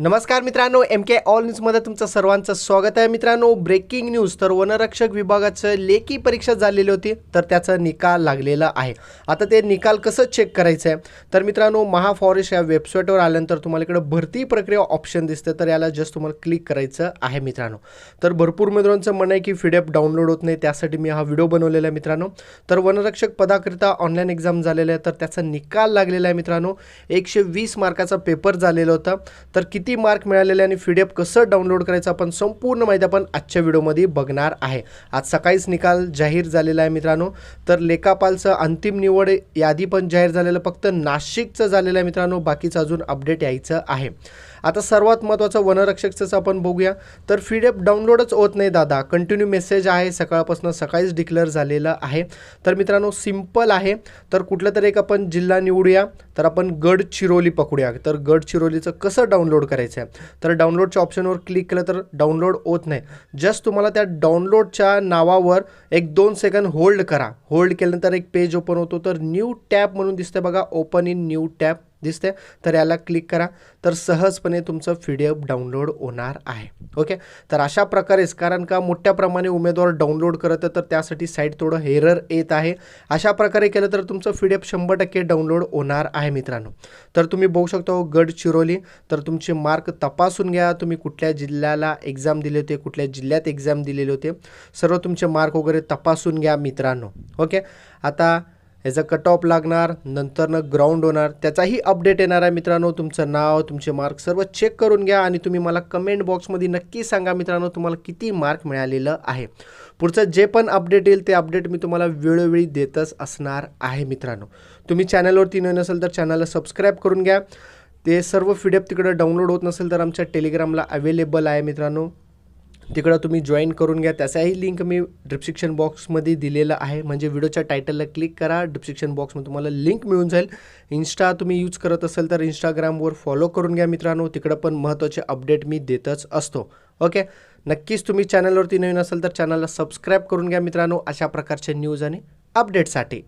नमस्कार मित्रांनो एम के ऑल न्यूजमध्ये तुमचं सर्वांचं स्वागत आहे. मित्रांनो ब्रेकिंग न्यूज तर वनरक्षक विभागाचं लेखी परीक्षा झालेली होती तर त्याचा निकाल लागलेला आहे. आता ते निकाल कसं चेक करायचं आहे तर मित्रांनो महाफॉरेस्ट या वेबसाईटवर आल्यानंतर तुम्हाला इकडे भरती प्रक्रिया ऑप्शन दिसते तर याला जस्ट तुम्हाला क्लिक करायचं आहे मित्रांनो. तर भरपूर मित्रांचं म्हणणं आहे की पी डाउनलोड होत नाही त्यासाठी मी हा व्हिडिओ बनवलेला आहे मित्रांनो. तर वनरक्षक पदाकरिता ऑनलाईन एक्झाम झालेला आहे तर त्याचा निकाल लागलेला आहे मित्रांनो. एकशे वीस मार्काचा पेपर झालेला होता. तर किती मार्क मिळालेले आणि पी कसं डाउनलोड करायचं आपण संपूर्ण माहिती आपण आजच्या व्हिडिओमध्ये बघणार आहे. आज सकाळीच निकाल जाहीर झालेला आहे मित्रांनो. तर लेखापालचं अंतिम निवड यादी पण जाहीर झालेलं फक्त नाशिकचं झालेलं आहे मित्रांनो. बाकीचं अजून अपडेट यायचं आहे. आता सर्वात महत्त्वाचं वनरक्षकचंच आपण बघूया. तर पी डाउनलोडच होत नाही दादा. कंटिन्यू मेसेज आहे. सकाळपासून सकाळीच डिक्लेअर झालेलं आहे. तर मित्रांनो सिंपल आहे. तर कुठलं तरी एक आपण जिल्हा निवडूया. तर आपण गडचिरोली पकडूया. तर गडचिरोलीचं कसं डाउनलोड करायचं आहे तर डाउनलोडच्या ऑप्शनवर क्लिक केलं तर डाउनलोड होत नाही. जस्ट तुम्हाला त्या डाउनलोडच्या नावावर एक दोन सेकंड होल्ड करा. होल्ड केल्यानंतर एक पेज ओपन होतो. तर न्यू टॅब म्हणून दिसतं बघा. ओपन इन न्यू टॅब दिसते तर याला क्लिक करा. तर सहजपणे तुमचं पी डी एफ डाउनलोड होणार आहे. ओके तर अशा प्रकारेच कारण का मोठ्या प्रमाणे उमेदवार डाउनलोड करत आहे तर त्यासाठी साईट थोडं हेरर येत आहे. अशा प्रकारे केलं तर तुमचं पी डी एफ शंभर टक्के डाउनलोड होणार आहे मित्रांनो. तर तुम्ही बघू शकता गडचिरोली तर तुमचे मार्क तपासून घ्या. तुम्ही कुठल्या जिल्ह्याला एक्झाम दिले होते कुठल्या जिल्ह्यात एक्झाम दिलेले होते. सर्व तुमचे मार्क वगैरे तपासून घ्या मित्रांनो. ओके आता याचा कट ऑफ लागणार नंतरनं ग्राउंड होणार. त्याचाही अपडेट येणार आहे मित्रांनो. तुमचं नाव तुमचे मार्क सर्व चेक करून घ्या आणि तुम्ही मला कमेंट बॉक्समध्ये नक्की सांगा मित्रांनो तुम्हाला किती मार्क मिळालेलं आहे. पुढचं जे पण अपडेट येईल ते अपडेट मी तुम्हाला वेळोवेळी देतच असणार आहे मित्रांनो. तुम्ही चॅनलवरती नवीन असेल तर चॅनलला सबस्क्राईब करून घ्या. ते सर्व पी डी एफ तिकडं डाउनलोड होत नसेल तर आमच्या टेलिग्रामला अवेलेबल आहे मित्रांनो. तिकडं तुम्ही जॉईन करून घ्या. त्याचाही लिंक मी डिस्क्रिप्शन बॉक्समध्ये दिलेला आहे. म्हणजे व्हिडिओच्या टायटलला क्लिक करा. डिस्क्रिप्शन बॉक्समध्ये तुम्हाला लिंक मिळून जाईल. इन्स्टा तुम्ही यूज करत असेल तर इंस्टाग्रामवर फॉलो करून घ्या मित्रांनो. तिकडं पण महत्त्वाचे अपडेट मी देतच असतो. ओके नक्कीच तुम्ही चॅनलवरती नवीन असेल तर चॅनलला सबस्क्राईब करून घ्या मित्रांनो. अशा प्रकारच्या न्यूज आणि अपडेटसाठी